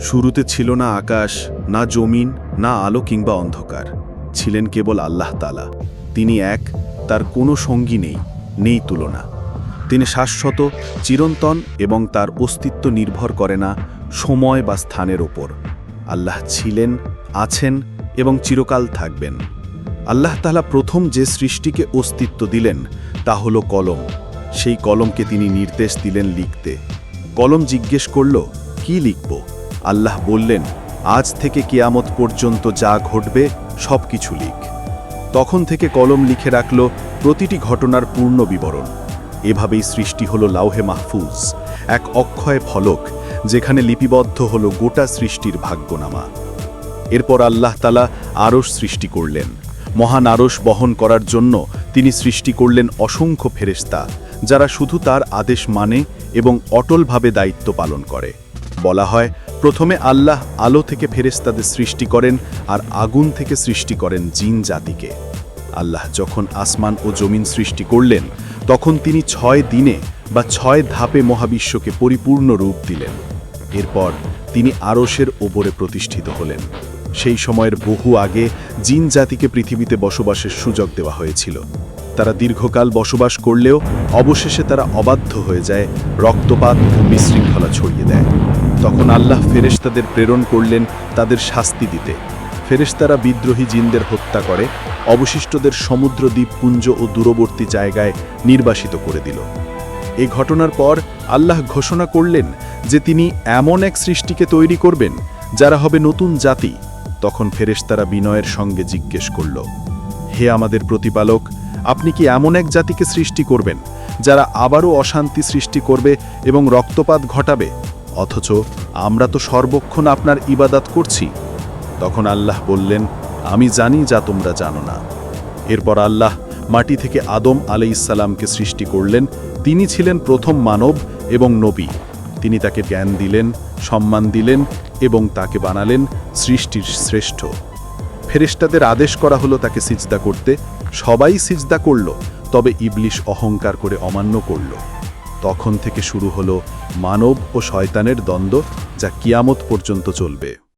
শুরুতে ছিল না আকাশ, না জমিন, না আলো কিংবা অন্ধকার। ছিলেন কেবল আল্লাহ তালা তিনি এক, তার কোনো সঙ্গী নেই নেই তুলনা। তিনি শাশ্বত, চিরন্তন এবং তার অস্তিত্ব নির্ভর করে না সময় বা স্থানের ওপর। আল্লাহ ছিলেন, আছেন এবং চিরকাল থাকবেন। আল্লাহ তালা প্রথম যে সৃষ্টিকে অস্তিত্ব দিলেন, তা হল কলম। সেই কলমকে তিনি নির্দেশ দিলেন লিখতে। কলম জিজ্ঞেস করল, কি লিখব? আল্লাহ বললেন, আজ থেকে কিয়ামত পর্যন্ত যা ঘটবে সব কিছু লিখ। তখন থেকে কলম লিখে রাখল প্রতিটি ঘটনার পূর্ণ বিবরণ। এভাবেই সৃষ্টি হলো লাউহে মাহফুজ, এক অক্ষয় ফলক, যেখানে লিপিবদ্ধ হলো গোটা সৃষ্টির ভাগ্যনামা। এরপর আল্লাহ তালা আরশ সৃষ্টি করলেন। মহান আরশ বহন করার জন্য তিনি সৃষ্টি করলেন অসংখ্য ফেরেশতা, যারা শুধু তার আদেশ মানে এবং অটলভাবে দায়িত্ব পালন করে। বলা হয়, প্রথমে আল্লাহ আলো থেকে ফেরেশতাদের সৃষ্টি করেন আর আগুন থেকে সৃষ্টি করেন জিন জাতিকে। আল্লাহ যখন আসমান ও জমিন সৃষ্টি করলেন, তখন তিনি ছয় দিনে বা ছয় ধাপে মহাবিশ্বকে পরিপূর্ণ রূপ দিলেন। এরপর তিনি আরশের ওপরে প্রতিষ্ঠিত হলেন। সেই সময়ের বহু আগে জিন জাতিকে পৃথিবীতে বসবাসের সুযোগ দেওয়া হয়েছিল। তারা দীর্ঘকাল বসবাস করলেও অবশেষে তারা অবাধ্য হয়ে যায়, রক্তপাত ও বিশৃঙ্খলা ছড়িয়ে দেয়। তখন আল্লাহ ফেরেশতাদের প্রেরণ করলেন তাদের শাস্তি দিতে। ফেরেশতারা বিদ্রোহী জিনদের হত্যা করে, অবশিষ্টদের সমুদ্র দ্বীপপুঞ্জ ও দূরবর্তী জায়গায় নির্বাসিত করে দিল। এ ঘটনার পর আল্লাহ ঘোষণা করলেন যে তিনি এমন এক সৃষ্টিকে তৈরি করবেন, যারা হবে নতুন জাতি। তখন ফেরেশতারা বিনয়ের সঙ্গে জিজ্ঞেস করল, হে আমাদের প্রতিপালক আপনি কি এমন এক জাতিকে সৃষ্টি করবেন, যারা আবারও অশান্তি সৃষ্টি করবে এবং রক্তপাত ঘটাবে? অথচ আমরা তো সর্বক্ষণ আপনার ইবাদাত করছি। তখন আল্লাহ বললেন, আমি জানি যা তোমরা জানো না। এরপর আল্লাহ মাটি থেকে আদম আলাইসাল্লামকে সৃষ্টি করলেন। তিনি ছিলেন প্রথম মানব এবং নবী। তিনি তাকে জ্ঞান দিলেন, সম্মান দিলেন এবং তাকে বানালেন সৃষ্টির শ্রেষ্ঠ। ফেরেশতাদের আদেশ করা হলো তাকে সিজদা করতে। সবাই সিজদা করল, তবে ইবলিশ অহংকার করে অমান্য করল। তখন থেকে শুরু হলো মানব ও শয়তানের দ্বন্দ্ব, যা কিয়ামত পর্যন্ত চলবে।